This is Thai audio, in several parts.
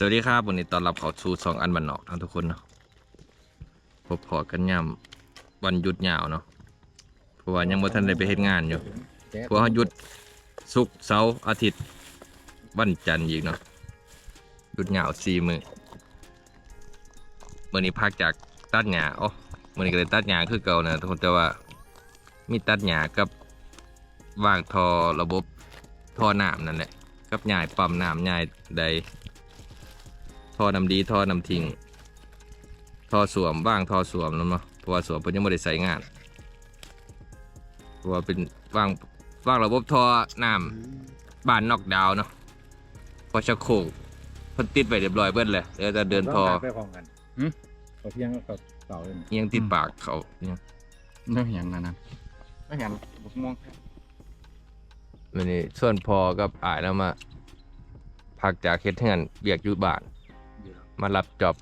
สวัสดีครับวันนี้ตอนรับเขาสู่สองอันบันนอกทั้งทุกคนเนาะพบพอกันย่ำวันหยุดยาวเนาะเพราะว่ายังบ่ทันได้ไปเฮ็ดงานอยู่เพราะว่าหยุดศุกร์เสาร์อาทิตย์วันจันทร์อีกเนาะหยุดยาวสี่มื้อมื้อนี้พักจากตัดหญ้าอ๋อมื้อนี้ก็เลยตัดหญ้าคือเก่านะทุกคนแต่ว่ามีตัดหญ้ากับวางท่อระบบท่อน้ำนั่นแหละกับหญ้าปั๊มน้ำหญ้าใด ท่อนำดีท่อนำทิ้งท่อสวมว่างท่อสวมนั่นเนาะเพราะว่าสวมเพิ่นยังไม่ได้ใส่งานเพราะว่าเป็นว่างว่างระบบท่อน้ำบ้านนอกดาวน์เนาะพอชักโครกเพิ่นติดไว้เรียบร้อยเบิดเลยเดี๋ยวจะเดินท่อไปพร้อมกันเขาเที่ยงกับเต่าเลยเอียงติดปากเขาเนี่ยไม่เห็นนะนะไม่เห็นบุกม่วงวันนี้ส่วนพอกับอายแล้วมาพักจากเฮ็ดงานเบียกอยู่บ้าน มารับจอบ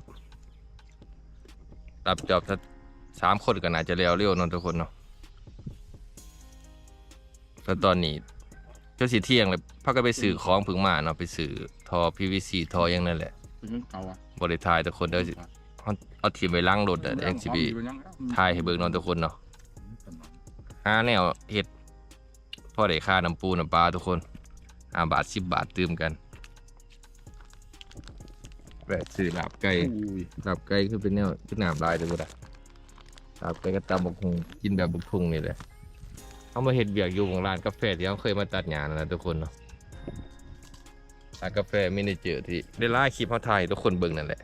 รับจอบถ้าสามคนก็น่าจะเร็วเร็วๆเนอนทุกคนเนาะแล้วตอนนี้เจ้าสีเที่ยงเลยพักก็ไปสื่อของผึงมาเนาะไปสื่อทอ PVC ทออย่างนั่นแหละเป็นเก่าอะบริทายทุกคนเดี๋ยวสิเอาเอาทีมไปล้างรถอะเอ็กซีบีทายให้เบิกนอนทุกคนเนาะหาแนวเฮ็ดพ่อได้ค่าน้ำปูน้ำปลาทุกคนห้าบาทสิบบาทตื่มกัน แวะซื้อลาบไก่ลาบไก่คือเป็นแนวคือน้ำลายเลยก็ได้ลาบไก่ก็ตำบักหุงกินแบบบุกทุ่งนี่แหละเขามาเห็ดเบียกอยู่ของร้านกาแฟที่เขาเคยมาตัดหญ้านั่นแหละทุกคนเนาะร้านกาแฟมินิเจอร์ที่ได้ล่าคลิปเขาถ่ายให้ทุกคนเบิ่งนั่นแหละ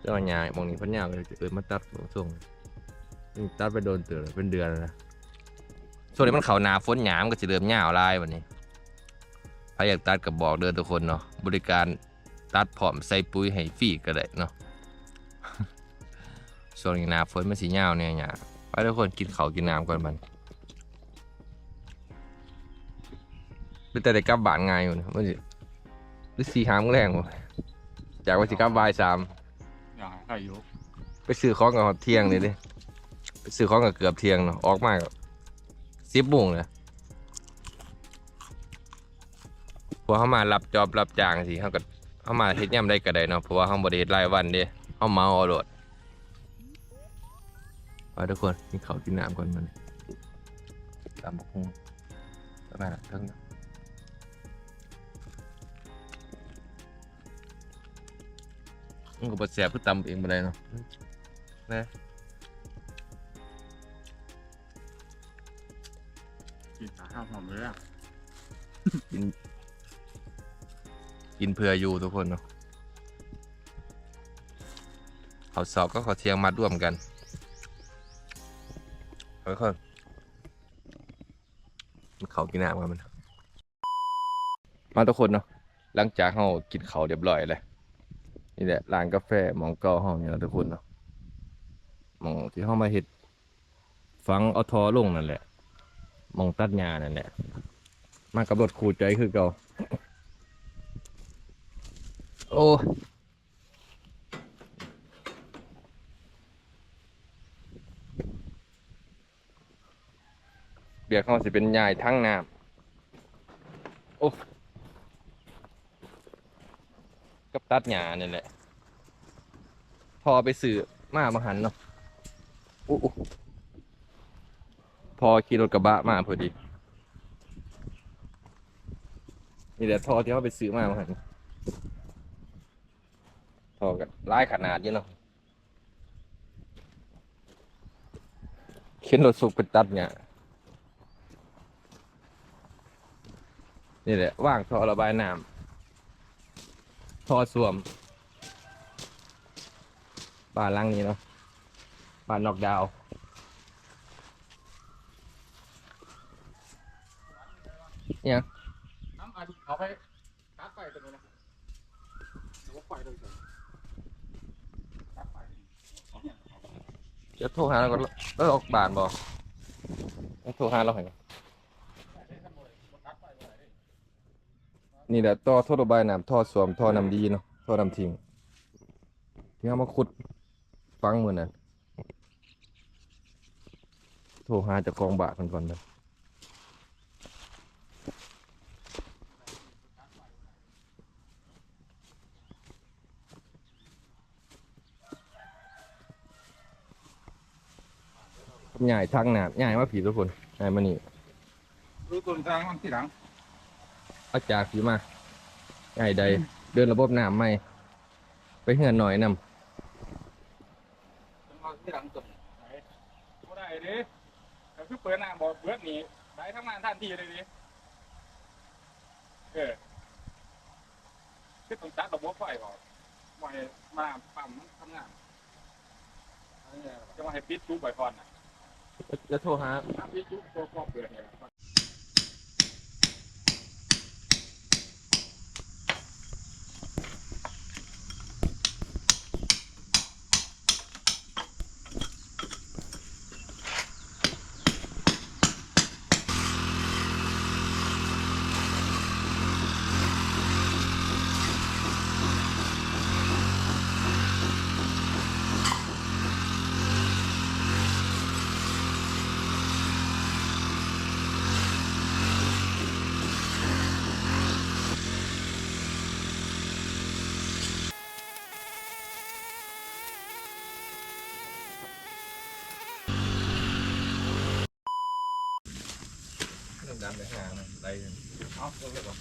เจ้าหญ้ามองนี้เพันหญ้าเลยเออมาตัดส่งนี่ตัดไปโดนเตือนเป็นเดือนแล้วนะส่วนนี้มันเขาหนาฝนหยามนก็จะเริ่มหญ้าลายวันนี้ ใครอยากตัดกับบอกเดินทุกคนเนาะบริการตัดผอมใส่ปุ๋ยให้ฟรีก็ได้เนาะช่วงนี้หนาฝนมันสีเงาวเนี่ยเนี่ยไปทุกคนกินเขาวกินน้ำก่อนมันเป็นแต่ได้กลับบ้านง่ายอยู่นะมันสิหรือสี่หามงแรงวะจากว่าสิกลับบ่ายสามอยากให้ยกไปซื้อของกับเที่ยงเลยดิไปซื้อของกับเกือบเที่ยงเนาะออกมาก็สิบโมงเลย พอเขามารับจอบรับจ้างสิเขาก็เขามาเฮ็ดย่ำได้ก็ได้เนาะเพราะว่าเขาบริเฮ็ดรายวันเด้เขาเมาเอาโลดไปทุกคนกินข้าวกินน้ำก่อนมันตามบักฮุงแล้วมาเทั้งมันก็บ่แซ่บคือตำเองบ่ได้เนาะแน่กินขาข้าวหอมเลยอะกิน กินเพื่ออยู่ทุกคนเนาะเขาสอบก็ขอเที่ยงมาร่วมกันทุกคนมันเขากินน้ำกันมัน มาทุกคนเนาะหลังจากเรากินเขาเรียบร้อยเลยนี่แหละร้านกาแฟมองเก่าห้องนี่แหละทุกคนเนาะมองที่เขามาเห็ดฟังเอาทอลงนั่นแหละมองตัดหญ้านั่นแหละมากับรถคูดใจคือเก่า โอ้เบียกเขาสิเป็นยายทั้งน้ำโอ้กับตัดหญ้านี่แหละ พอไปสื่อมามาหันเนาะอู้อู้พอขี่รถกระบะมาพอดี นี่แหละทอที่เขาไปซื้อมามาหัน ทอกันร้ายขนาดนี้เนาะเข็นรถสุกไปตัดเนี่ยนี่แหละว่างท่อระบายน้ำท่อสวมบ้านหลังนี้เนาะบ้านนอกดาวเนี่ยน้ำอันเอาไปตัดไฟตัวนี้นะหรือว่าไฟตรงไหนตัดไฟ จะโทรหาเราก็เออออกบ้านบอกโทรหาเราให้ก่อนนี่แหละต่อท่อระบายน้ำท่อสวมท่อน้ำดีเนาะท่อน้ำทิ้งที่เขามาขุดฟังมือนั่นโทรหาเจากกองบาทกันก่อนเลย ใหญ่ทางน้ำใหญ่มาผีทุกคนใหญ่มานี่รู้ต้นทางมันที่หลังเอาจากผีมาใหญ่ใด เดินระบบน้ำใหม่ไปเหือนหน่อยนำต้นมาที่หลังต้นไหนบ่ได้เดิก็คือเปิดหน้าบ่เบิดนี่ได้ทำงานทันทีเลยดิเออคือต้องตัดระบบไฟก่อนไว้มาปั๊มทำงานอันนี้จะมาให้ปิดจุ๊บไว้ก่อนนะ จะโทรหา ดจุ๊บตัวครอบเกิดเนี่ยเรื่องดันไปหามันได้เลยเอาลงเลยบ่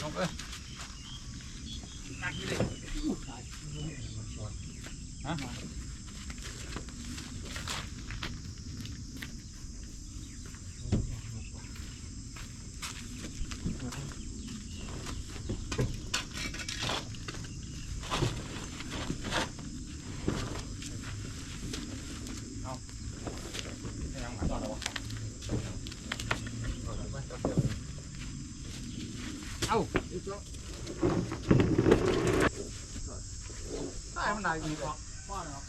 ลงเอ้ยนักนี่เลยฮะาได้มันได้ดีกว่าพ่อเนาะ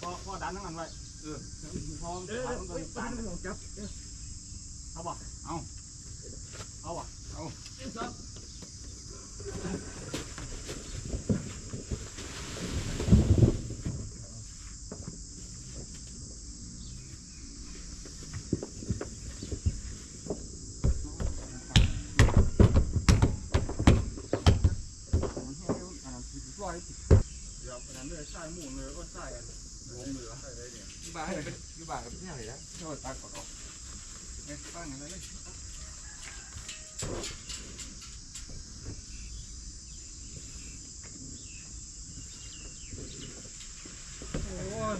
พ่อพ่อดันทั้งนั้นไว้เออพ่อเด้อมันก็ดันจับเอาบ่เอาเอาบ่เอาร้อยเดี๋ยวนั้นเลย ใส่หมูเลยก็ใส่รวมเหลือใส่ได้เนี่ยยูบาให้เป็นยูบาเป็นยังไงนะช่วยตักก่อนออกเนี่ยตั้งอะไรเลยโอ้ย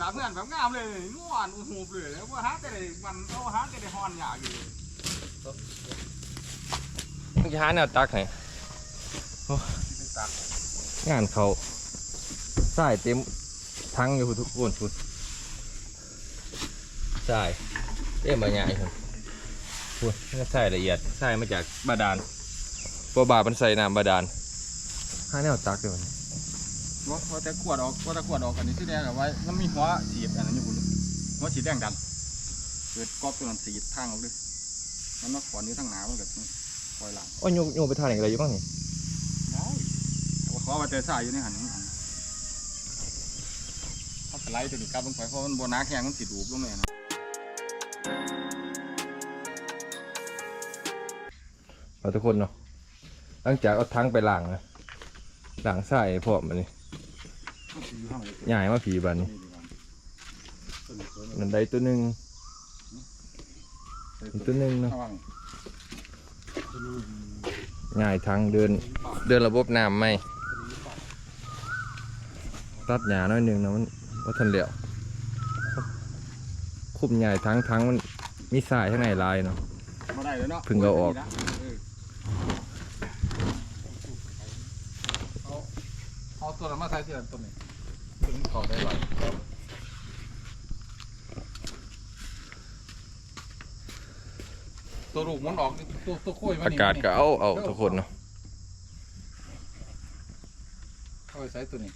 ตามเงื่อนแบบงามเลยนวลโอ้โหเลยแล้วว่าฮะแต่ได้มันเอาฮะแต่ได้ฮอนอยากอยู่มึงจะหาแนวตักให้โอ้ งานเขาใส่เต็มทั้งอยู่ทุกคนทุกใส่เต็มใบใหญ่ครับพูดนี่ก็ใส่ละเอียดใส่มาจากบาดาลบัวบามันใส่น้ำบาดาลหาแนวตักเดี๋ยวนี้ว่าว่าแต่ขวดออกว่าแต่ขวดออกอันนี้ที่แดงเอาไว้มันมีหัวสีบอันนั้นอยู่บนหัวสีแดงดันเกิดกอบตัวนั้นสีทางออกเลยมันมาขวดนี้ทางหนาวมันก็คอยหลังโอ้ยโยโยไปทางไหนอะไรอยู่บ้างนี่ได้ แต่ว่าเขาว่าเจอสายอยู่ในหันเขาสไลด์ตัวนี้กลับลงไปเพราะมันบนน้าแข็งมันสีดูบลงเลยนะเอาทุกคนเนาะหลังจากเอาทั้งไปล้างนะล้างใส่พร้อมมันนี่ใหญ่มาผีบันนี่นั่นได้ตัวหนึ่งอีกตัวหนึ่งเนาะระวังง่ายทางเดินเดินระบบน้ำไหม ตัดหญ้าน้อยหนึ่งนะมันว่าทันเหลียวคุมใหญ่ทั้งทั้งมันมีสายข้างในลายเนาะมาได้เลยเนาะเพิ่งเอาออกเอาเอาตัวนั้นมาใส่ที่ตัวนี้ถึงเขาได้หรอตัวลูกมันออกนี่ตัวตัวโค้ยมันอานี่กาศก็เอาเอาทุกคนเนาะเข้าไปใส่ตัวนี้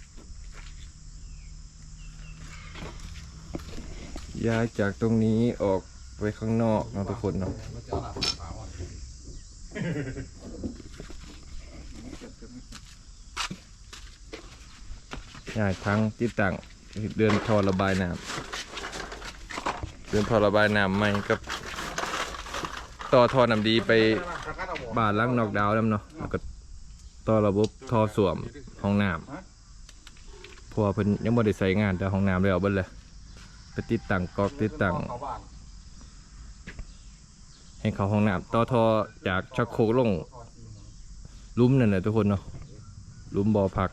ย้ายจากตรงนี้ออกไปข้างนอกนะทุกคนเนาะย้ายทั้งติดตั้งเดินท่อระบายน้ำเดินท่อระบายน้ำใหม่กับต่อท่อน้ำดีไปบานหลังนอกดาวน์แล้วเนาะแล้วก็ต่อระบบท่อสวมห้องน้ำพราะว่าเพิ่นยังบ่ได้ใช้งานแต่ห้องน้ำแล้วเบิดเลย ไปติดตั้งกอกติดตั้งเขาบ้านให้เขาห้องน้ำต่อท่อจากชักโครกลงลุมนั่นแหละทุกคนเนาะลุมบ่อพัก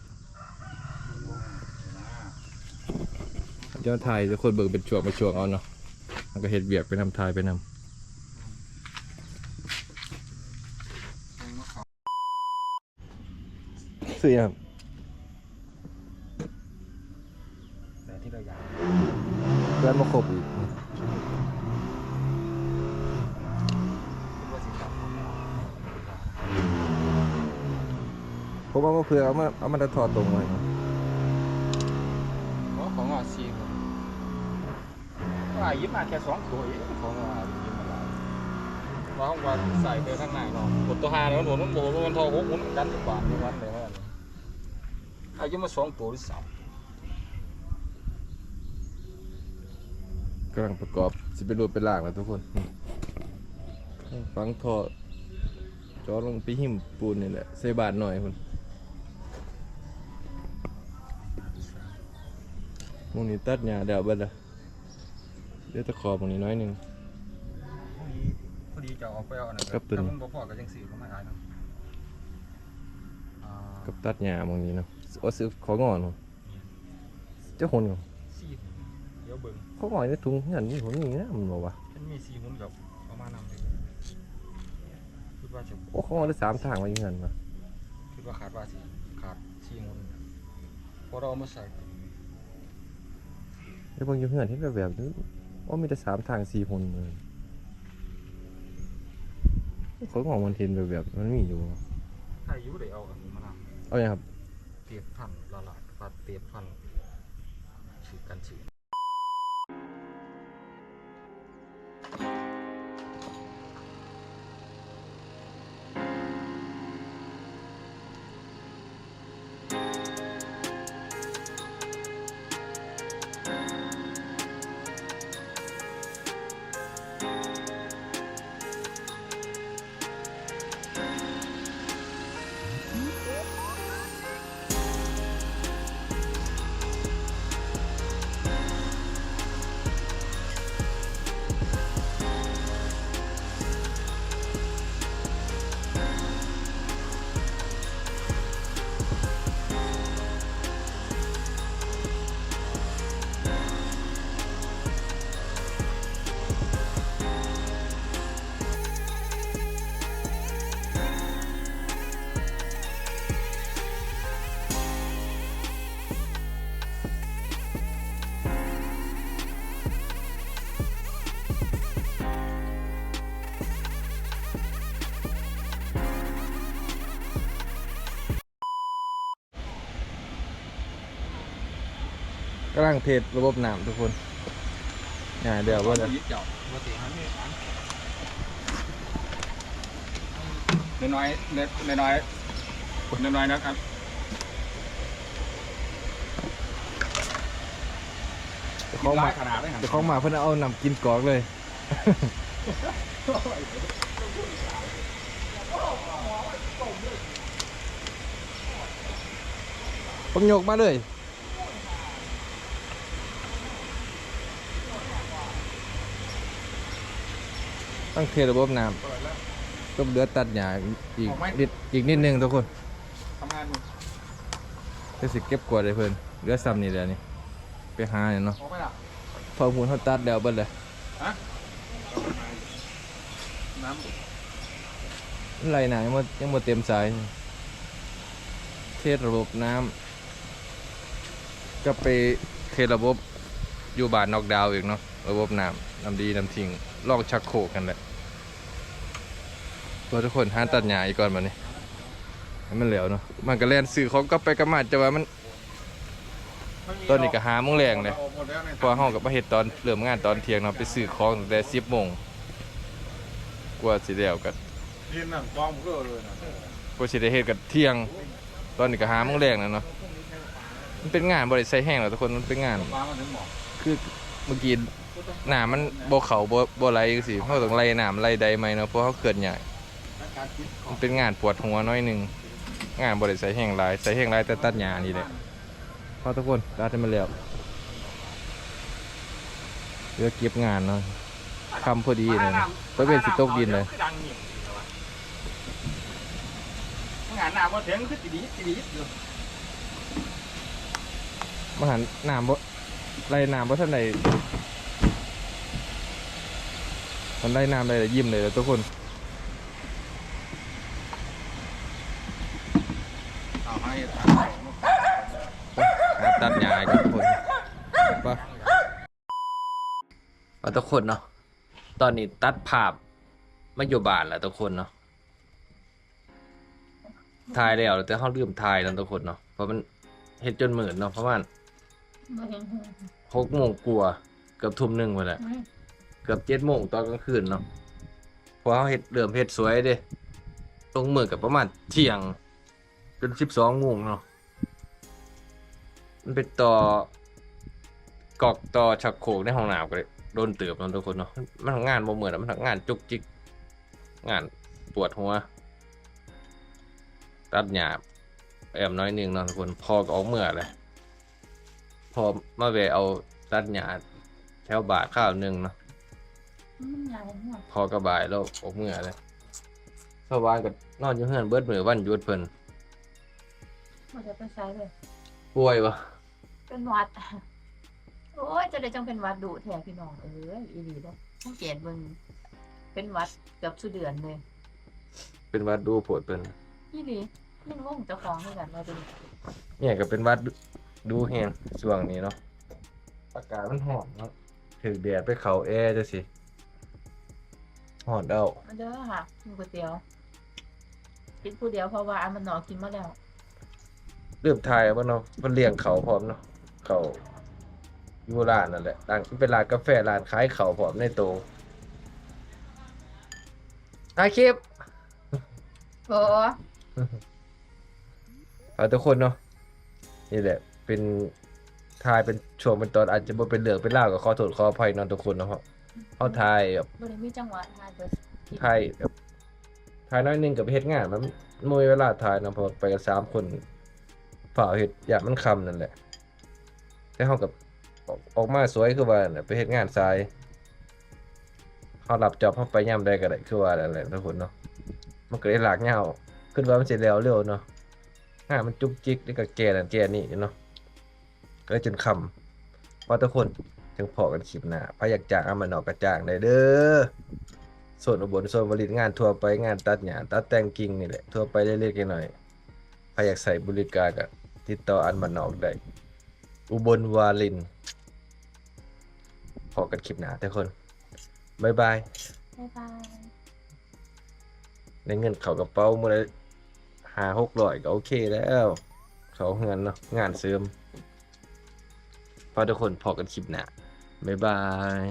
เจ้าไทยทุกคนเบิ่งเป็นช่วงเป็นช่วงเอาเนาะมันก็เฮ็ดเวียกไปนำทายไปนำซื้อยัง แต่ที่เราอยาก เพื่อนมาครบอีกผมเอามาเพื่อเอามาเอามาถอดตรงไว้ของอะซีครับว่ายิบมมาแค่สองตัวเองของอะยิบมาหลาว่าของว่าใส่ไปข้างในเนาะหมดตัวห้าแล้วหมดมันโบมันทอหกหมุนกันทุกบาทในวันเลยว่าอายุมาสองตัวหรือสาม กำลังประกอบสิเป็นรูปเป็นร่างแล้วทุกคนนี่ฟังท่อจอลงไปหิมปูนนี่แหละใส่บาทหน่อยคุณหมูนี่ตัดหญ้าเดี๋ยวเบิดละเดี๋ยวตะขอบตรงนี้น้อยหนึงพอดีพอดีจะออกไปเอาอันนั้นครับตัวนี้ถ้ามันบ่พอก็ยังสี่ก็ไม่ได้นะอ่ากับตัดหญ้าตรงนี้เนาะเอาซื้อของอนเนาะเจ้าคนเนาะสี่เดี๋ยวเบิ่งของอนในถุงเงินนี่ผมมีนะมันบอกว่ามันมีสี่หุ่นกับประมาณนั้นเลยคิดว่าจะโอ้ของอนได้สามทางมาอยู่เงินมาคิดว่าขาดว่าสิขาดสี่หุ่นพอเราเอามาใส่เดี๋ยวเบางอยู่เงินที่แบบแบบนี้โอ้มีแต่สามทางสี่คนเลยของอนมันเห็นแบบแบบมันมีอยู่ถ้าอายุได้เอาอันนี้มาทเอาอย่างครับำเตียบพันละลายปลาเตียบพันฉีดกันฉีดกำลังเทสระบบน้ำทุกคนง่ายเดี๋ยวว่าจะยิบเจ้าปกติฮะนี่น้อยน้อยน้อยน้อยน้อยนะครับจะเข้ามาขนาดได้จะเข้ามาเพื่อนเอานำกินกอกเลยผมยกมาเลย ต้องเทระบบน้ำก็เหลือตัดหญ้าอีกนิดอีกนิดนึงทุกคนทำงานมึงจะสิเก็บกวาดเลยเพื่อนเหลือซ้ำนี่แหละนี่ไปหาเนี่ยเนาะออกไปละพอหูเขาตัดแล้วเบิดเลยน้ไรหนายังบ่ยังบ่เต็มสายเทสระบบน้ำก็ไปเทสระบบอยู่บ้านนอกดาวน์อีกเนาะระบบน้ำน้ำดีน้ำทิ้งลองชักโครกกันแหละ ตัวทุกคนห้ามตัดหญ้าอีกก่อนมานี่ให้มันเหลวเนาะมันก็แล่นซื้อของก็ไปกระมาดจะว่ามันตอนนี้ก็หาโมงแรงเลยอาห้อเฮากับมาเฮ็ดตอนเริ่มงานตอนเที่ยงเนาะไปซื้อของตั้งแต่10โมงกว่าสิแล้วก็ดินน่ะกองมันก็เลยนะกว่าสิได้เฮ็ดกันเที่ยง ตอนนี้ก็หาโมงแรงแล้วเนาะมันเป็นงานบ่ได้ใส่แห้งหรอทุกคนมันเป็นงาน คือเมื่อกี้หน้ำมันโบเข้าบ่บ่ไหลจังซี่เฮาต้องไล่น้ำไล่ใดใหม่เนาะเพราะเฮาเกิดใหญ่ มังนเป็นงานปวดหัวหน้อยหนึงงานบ่ได้ใส่แห้งหลายใส่แห้งหลายแต่ตัดหญ้านี่แหละพอทุกคนตัดให้มันแล้วเหลือเก็บงานเนาะคำพอดีเลยตะเวนสิตกดินเลยดังเงียบเลยวะงานหน้ามาถึงคือสิดีสิดีอยู่มาหันน้ำบ่ไล่น้ำบ่ท่านใดมันไล่น้ำได้แต่ยิ้มเลยทุกคน เอาให้ ตาหาตัดหญ้าให้ทุกคนไปมาทุกคนเนาะ ตอนนี้ตัดภาพมาอยู่บ้านแล้วทุกคนเนาะถ่ายแล้วแต่เขาลืมถ่ายแล้วทุกคนเนาะ เพราะมันเฮ็ดจนหมื่นเนาะเพราะว่าบ่เห็นหกโมงกลัวเกือบทุ่มหนึ่งไปและไม่เกือบเจ็ดโมงตอนกลางคืนเนาะ เพราะเขาเฮ็ดเริ่มเฮ็ดสวยเด้ลงมือกับประมาณเที่ยง จนสิบสองโมงเนาะมันเป็นต่อกอกต่อชักโครกในห้องน้ำก็เลยโดนเติบเนาะทุกคนเนาะมันงานบ่เหมือนมันงานจุกจิก งานปวดหัวตัดหยาบแอมน้อยหนึงเนาะทุกคนพอก็ออกเมื่อเลยพอมาแวะเอาตัดหยาแถวบาทข้าวหนึ่งเนาะมันใหญ่หัวพอกระบายแล้วออกเมื่อเลยสวานก็นอนอยู่เฮือนเบิดมือวันหยุดเพิ่น มันจะไปใช้เลย ป่วยวะเป็นวัด โอ้ยจะได้จังเป็นวัดดุแทนพี่น้องเอ้ยอีหลีเด้อต้องเกตเบิ่งเป็นวัดเกือบสุดเดือนเลยเป็นวัดดูโผดเพิ่นอีหลีมันงงเจ้าของเหมือนกันมาดูเนี่ยก็เป็นวัดดูแฮงช่วงนี้เนาะอากาศมันร้อนเนาะถึกแดดไปเขาแอร์จังซี่ร้อนเด้ามาเด้อค่ะกินก๋วยเตี๋ยวกินผู้เดียวเพราะว่าอันมันหนอกินมาแล้ว เริ่มทายว่าเนาะมันเลี้ยงเขาพร้อมเนาะเขาอยู่ร้านนั่นแหละร้านเป็นร้านกาแฟร้านขายเขาพร้อมในโตถ่ายคลิปโอ้ฝากทุกคนเนาะนี่แหละ เป็นทายเป็นช่วงเป็นตอนอาจจะบ่เป็นเรื่องเป็นราวก็ขอโทษขออภัยเนอนทุกคนเนาะเพราะเขาทายแบบบ่ได้มีจังหวะทานเบิดทายแบบทายน้อยหนึงกับเฮ็ดงานมันบ่มีเวลาทายเนาะเพอไปกันสามคน ฝ่าเฮ็ดอยากมันคำนั่นแหละ แต่เฮากับออกออกมาสวยคือว่าไปเฮ็ดงานสายเฮารับจอบเฮาไปยามใดก็ได้คือว่านั่นะทุกคนเนาะมันก็ได้หลากยาขึ้นว่ามันเสิแล้วเร็วเนาะงานมันจุกจิกนี่ก็แก่นั่นแก่นี่เนาะก็จนคำว่าทุกคนถึงพอกันคลิปหน้าพาอยากจ้างเอามานอกกระจ้างได้เด้อส่วนอุบลส่วนบริตงานทั่วไปงานตัดหญ้าตัดแต่งกิ่งนี่แหละทั่วไปเล็กๆน้อยๆพาอยากใส่บริการก็ ติดต่ออันมานอกได้ อุบลวาลินพอกันคลิปหน้าทุกคนบ๊ายบายบ๊ายบายในเงินเขากระเป๋ามื่อไรหาหกร้อยก็โอเคแล้ว เขาเงินเนาะงานเสริมพอทุกคนพอกันคลิปหน้าบ๊ายบาย